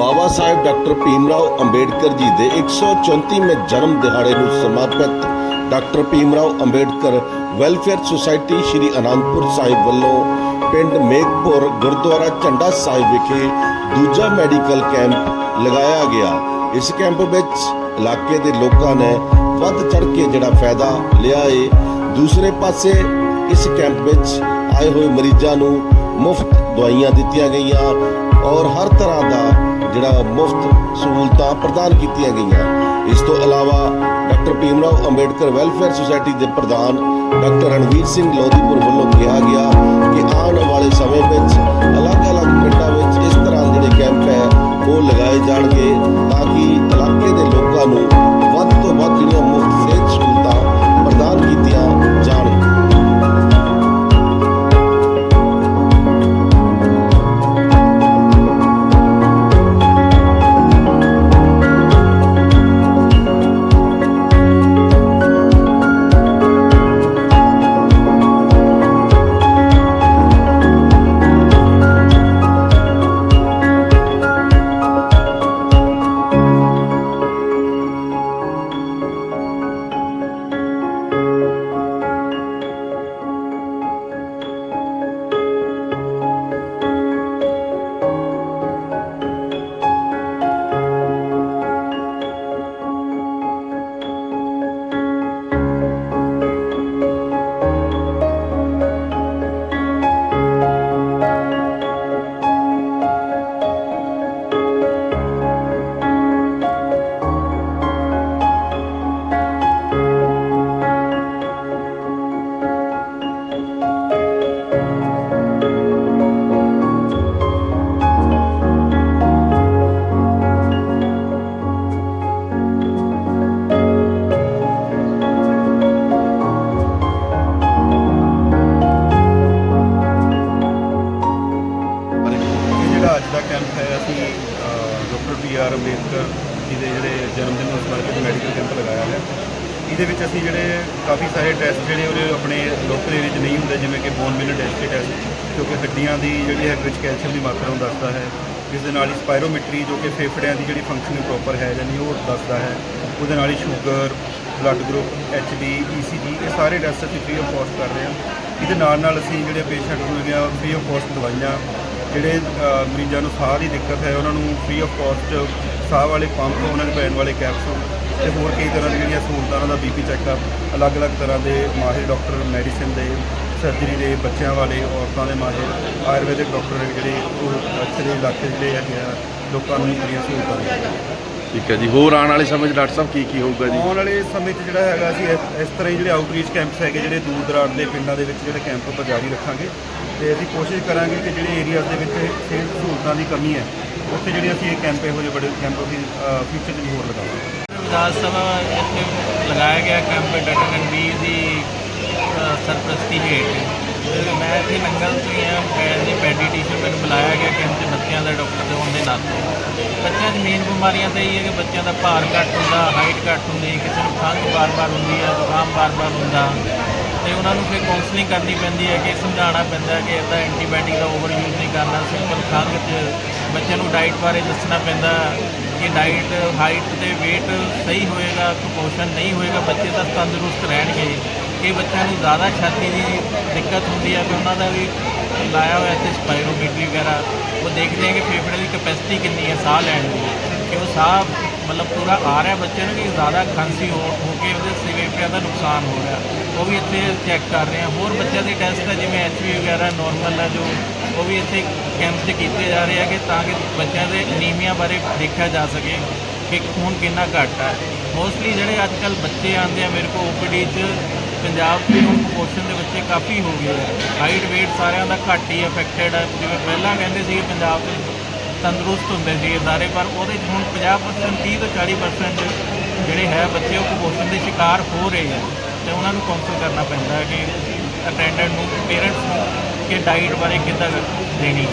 ਬਾਬਾ Sahib doctor Bhim Rao Ambedkar ji ਦੇ 134ਵੇਂ ਜਨਮ ਦਿਹਾੜੇ ਨੂੰ ਸਮਰਪਿਤ doctor Bhim Rao Ambedkar welfare society Shri Anandpur Sahib ਵੱਲੋਂ ਪਿੰਡ ਮੇਘਪੁਰ ਗੁਰਦੁਆਰਾ ਝੰਡਾ ਸਾਹਿਬ ਵਿਖੇ ਦੂਜਾ ਮੈਡੀਕਲ ਕੈਂਪ ਲਗਾਇਆ ਗਿਆ। ਇਸ ਕੈਂਪ ਵਿੱਚ ਇਲਾਕੇ ਦੇ ਲੋਕਾਂ ਨੇ ਵੱਧ ਚੜ ਕੇ ਜਿਹੜਾ ਫਾਇਦਾ ਲਿਆ ਏ। ਦੂਸਰੇ ਪਾਸੇ ਇਸ ਕੈਂਪ ਵਿੱਚ ਆਏ ਹੋਏ ਮਰੀਜ਼ਾਂ ਨੂੰ ਮੁਫਤ ਦਵਾਈਆਂ ਦਿੱਤੀਆਂ ਗਈਆਂ ਔਰ ਹਰ ਤਰ੍ਹਾਂ ਦਾ ਜਿਹੜਾ ਮੁਫਤ ਸਹੂਲਤਾਂ ਪ੍ਰਦਾਨ ਕੀਤੀਆਂ ਗਈਆਂ। ਇਸ ਤੋਂ ਇਲਾਵਾ doctor Bhimrao Ambedkar welfare society ਦੇ ਪ੍ਰਧਾਨ ਡਾਕਟਰ ਰਣਵੀਰ ਸਿੰਘ ਲੋਧੀਪੁਰ ਵੱਲੋਂ ਕਿਹਾ ਗਿਆ ਕਿ ਆਉਣ ਵਾਲੇ ਸਮੇਂ ਵਿੱਚ ਕੈਂਪ ਹੈ, ਅਸੀਂ doctor B R Ambedkar ji ਦੇ ਜਿਹੜੇ ਜਨਮ ਦਿਨ ਨੂੰ ਸਮਰਪਿਤ ਮੈਡੀਕਲ ਕੈਂਪ ਲਗਾਇਆ ਹੈ। ਇਹਦੇ ਵਿੱਚ ਅਸੀਂ ਜਿਹੜੇ ਕਾਫੀ ਸਾਰੇ ਟੈਸਟ ਜਿਹੜੇ ਉਹਦੇ ਆਪਣੇ ਲੋਕਲ ਏਰੀਆ 'ਚ ਨਹੀਂ ਹੁੰਦੇ, ਜਿਵੇਂ ਕਿ ਬੋਨ ਮਿਨਰ ਡੈਂਸਿਟੀ ਟੈਸਟ ਕਿਉਂਕਿ ਹੱਡੀਆਂ ਦੀ ਜਿਹੜੀ ਹੈ ਵਿੱਚ ਕੈਲਸ਼ੀਅਮ ਦੀ ਮਾਤਰਾ ਨੂੰ ਦੱਸਦਾ ਹੈ। ਇਸ ਦੇ ਨਾਲ ਹੀ ਸਪਾਇਰੋਮੈਟਰੀ ਜੋ ਕਿ ਫੇਫੜਿਆਂ ਦੀ ਜਿਹੜੀ ਫੰਕਸ਼ਨਿੰਗ ਪ੍ਰੋਪਰ ਹੈ ਜਾਂ ਨਹੀਂ ਉਹ ਦੱਸਦਾ ਹੈ। ਉਹਦੇ ਨਾਲ ਹੀ sugar blood group H D ECG ਇਹ ਸਾਰੇ ਟੈਸਟ ਅਸੀਂ ਫ੍ਰੀ ਆਫ ਕਾਸਟ ਕਰ ਰਹੇ ਹਾਂ। ਇਹਦੇ ਨਾਲ ਨਾਲ ਅਸੀਂ ਜਿਹੜੇ ਪੇਸ਼ੈਂਟ ਨੂੰ ਹੈਗੇ ਆ ਫ੍ਰੀ ਆਫ ਕਾਸਟ ਦਵਾਈਆਂ ਜਿਹੜੇ ਮਰੀਜ਼ਾਂ ਨੂੰ ਸਾਹ ਦੀ ਦਿੱਕਤ ਹੈ ਉਹਨਾਂ ਨੂੰ ਫ੍ਰੀ ਆਫ ਕਾਸਟ ਸਾਹ ਵਾਲੇ ਪੰਪ ਉਹਨਾਂ ਦੇ ਪੈਣ ਵਾਲੇ ਕੈਪਸੂਲ ਤੇ ਹੋਰ ਕਈ ਤਰ੍ਹਾਂ ਦੀਆਂ ਜਿਹੜੀਆਂ ਸਹੂਲਤਾਂ ਉਹਨਾਂ ਦਾ ਬੀਪੀ ਚੈੱਕਅਪ ਅਲੱਗ-ਅਲੱਗ ਤਰ੍ਹਾਂ ਦੇ ਮਾਹਿਰ ਡਾਕਟਰ ਮੈਡੀਸਿਨ ਦੇ ਸਰਜਰੀ ਦੇ ਬੱਚਿਆਂ ਵਾਲੇ ਔਰਤਾਂ ਦੇ ਮਾਹਿਰ ਆਯੁਰਵੈਦਿਕ ਡਾਕਟਰ ਜਿਹੜੇ ਉਹ ਦੇ ਇਲਾਕੇ ਜਿਹੜੇ ਹੈਗੇ ਆ ਲੋਕਾਂ ਨੂੰ ਜਿਹੜੀਆਂ ਸਹੂਲਤਾਂ ਦਿੰਦੇ ਆ ਠੀਕ ਹੈ ਜੀ। ਹੋਰ ਆਉਣ ਵਾਲੇ ਸਮੇਂ 'ਚ ਡਾਕਟਰ ਸਾਹਿਬ ਕੀ ਕੀ ਹੋਊਗਾ ਜੀ? ਆਉਣ ਵਾਲੇ ਸਮੇਂ 'ਚ ਜਿਹੜਾ ਹੈਗਾ ਇਸ- ਇਸ ਤਰ੍ਹਾਂ ਹੀ ਜਿਹੜੇ ਆਊਟਰੀਚ ਕੈਂਪਸ ਹੈਗੇ ਜਿਹੜੇ ਦੂਰ ਦਰਾੜ ਦੇ ਪਿੰਡਾਂ ਦੇ ਵਿੱਚ ਜਿਹੜੇ ਕੈਂਪ ਆਪਾਂ ਜਾਰੀ ਰੱਖਾਂਗੇ। ਤੇ ਅਸੀਂ ਕੋਸ਼ਿਸ਼ ਕਰਾਂਗੇ ਕਿ ਜਿਹੜੇ ਏਰੀਆਜ਼ ਦੇ ਵਿੱਚ ਸਿਹਤ ਸਹੂਲਤਾਂ ਦੀ ਕਮੀ ਹੈ, ਉੱਥੇ ਜਿਹੜੇ ਅਸੀਂ ਇਹ ਕੈਂਪ ਇਹੋ ਜਿਹੇ ਬੜੇ ਕੈਂਪ ਅਸੀਂ ਫਿਊਚਰ 'ਚ ਵੀ ਹੋਰ ਲਗਾਵਾਂਗੇ। ਵਿਧਾਨ ਸਭਾ ਇੱਥੇ ਲਗਾਇਆ ਗਿਆ ਕੈਂਪ ਡਾਕਟਰ ਰਣਵੀਰ ਦੀ ਸਰਪ੍ਰਸਤੀ ਹੇਠ। ਮੈਂ ਇੱਥੇ ਨੰਗਲ ਤੋਂ ਹੀ ਹਾਂ ਮੈਂ ਦੀ ਪੈਡੀਟੀਸ਼ਨ ਮੈਨੂੰ ਬੁਲਾਇਆ ਗਿਆ ਕੈਂਪ ਤੇ ਬੱਚਿਆਂ ਦਾ ਡਾਕਟਰ ਦੇ ਹੋਣ ਦੇ ਨਾਤੇ। ਬੱਚਿਆਂ ਦੀ ਮੇਨ ਬਿਮਾਰੀਆਂ ਤਾਂ ਇਹ ਹੈ ਕਿ ਬੱਚਿਆਂ ਦਾ ਭਾਰ ਘੱਟ ਹੁੰਦਾ ਹਾਈਟ ਘੱਟ ਹੁੰਦੀ, ਕਿਸੇ ਨੂੰ ਖੰਘ ਬਾਰ-ਬਾਰ ਹੁੰਦੀ ਹੈ ਜ਼ੁਕਾਮ ਬਾਰ-ਬਾਰ ਹੁੰਦਾ। ਤੇ ਉਹਨਾਂ ਨੂੰ ਫਿਰ ਕਾਉਂਸਲਿੰਗ ਕਰਨੀ ਪੈਂਦੀ ਹੈ ਕਿ ਸਮਝਾਉਣਾ ਪੈਂਦਾ ਹੈ ਕਿ ਇਹਦਾ ਐਂਟੀਬਾਇਓਟਿਕ ਦਾ ਓਵਰ ਯੂਜ਼ ਨਹੀਂ ਕਰਨਾ ਸਿੰਪਲ ਖੰਘ 'ਚ ਬੱਚਿਆਂ ਨੂੰ ਡਾਈਟ ਬਾਰੇ ਦੱਸਣਾ ਪੈਂਦਾ ਕਿ ਡਾਈਟ ਹਾਈਟ ਤੇ weight ਸਹੀ ਹੋਏਗਾ ਕੁਪੋਸ਼ਣ ਨਹੀਂ ਹੋਏਗਾ, ਬੱਚੇ ਤਾਂ ਤੰਦਰੁਸਤ ਰਹਿਣਗੇ ਕਿ ਬੱਚਿਆਂ ਨੂੰ ਜ਼ਿਆਦਾ ਛਾਤੀ ਦੀ ਦਿੱਕਤ ਹੁੰਦੀ ਹੈ ਕਿ ਉਹਨਾਂ ਦਾ ਵੀ ਲਾਇਆ ਹੋਇਆ ਤੇ ਸਪਾਇਰੋਮੀਟਰੀ ਵਗੈਰਾ, ਉਹ ਦੇਖਦੇ ਆ ਕਿ ਫੇਫੜੇ ਦੀ ਕੈਪੈਸਿਟੀ ਕਿੰਨੀ ਹੈ, ਸਾਹ ਲੈਣ ਦੀ। ਕਿ ਉਹ ਸਾਹ ਮਤਲਬ ਪੂਰਾ ਆ ਰਿਹਾ ਬੱਚੇ ਨੂੰ ਕਿ ਜ਼ਿਆਦਾ ਖਾਂਸੀ ਹੋ ਹੋ ਕੇ ਉਹਦੇ ਫੇਫੜਿਆਂ ਦਾ ਨੁਕਸਾਨ ਹੋ ਰਿਹਾ। ਉਹ ਵੀ ਇੱਥੇ ਚੈੱਕ ਕਰ ਰਹੇ ਆ। ਹੋਰ ਬੱਚਿਆਂ ਦੇ ਟੈਸਟ ਹੈ ਜਿਵੇਂ ਐਚਪੀ ਵਗੈਰਾ ਨੋਰਮਲ ਹੈ ਜੋ, ਉਹ ਵੀ ਇੱਥੇ ਕੈਂਪ 'ਚ ਕੀਤੇ ਜਾ ਰਹੇ ਆ ਕਿ ਤਾਂ ਕਿ ਬੱਚਿਆਂ ਦੇ ਅਨੀਮੀਆ ਬਾਰੇ ਦੇਖਿਆ ਜਾ ਸਕੇ ਕਿ ਖੂਨ ਕਿੰਨਾ ਘੱਟ ਹੈ ਮੋਸਟਲੀ ਜਿਹੜੇ ਅੱਜ ਕੱਲ ਬੱਚੇ ਆਉਂਦੇ ਆ, ਮੇਰੇ ਕੋਲ ਓਪੀਡੀ 'ਚ ਪੰਜਾਬ 'ਚ ਹੁਣ ਕੁਪੋਸ਼ਣ ਦੇ ਬੱਚੇ ਕਾਫੀ ਹੋ ਗਏ ਆ। ਹਾਈਟ weight ਸਾਰਿਆਂ ਦਾ ਘੱਟ ਹੀ ਅਫੈਕਟਡ ਹੈ ਜਿਵੇਂ ਪਹਿਲਾਂ ਕਹਿੰਦੇ ਸੀ ਪੰਜਾਬ ਦੇ ਤੰਦਰੁਸਤ ਹੁੰਦੇ ਸੀ ਸਾਰੇ, ਪਰ ਉਹਦੇ 'ਚ ਹੁਣ 50% 30 ਤੋਂ 40% ਜਿਹੜੇ ਹੈ ਬੱਚੇ ਉਹ ਕੁਪੋਸ਼ਣ ਦੇ ਸ਼ਿਕਾਰ ਹੋ ਰਹੇ ਆ। ਤੇ ਉਹਨਾਂ ਨੂੰ ਕਾਉਂਸਲ ਕਰਨਾ ਪੈਂਦਾ ਕਿ ਅਟੈਂਡੈਂਟ ਨੂੰ ਪੇਰੈਂਟਸ ਨੂੰ ਕਿ ਡਾਈਟ ਬਾਰੇ ਕਿੱਦਾਂ ਦੇਣੀ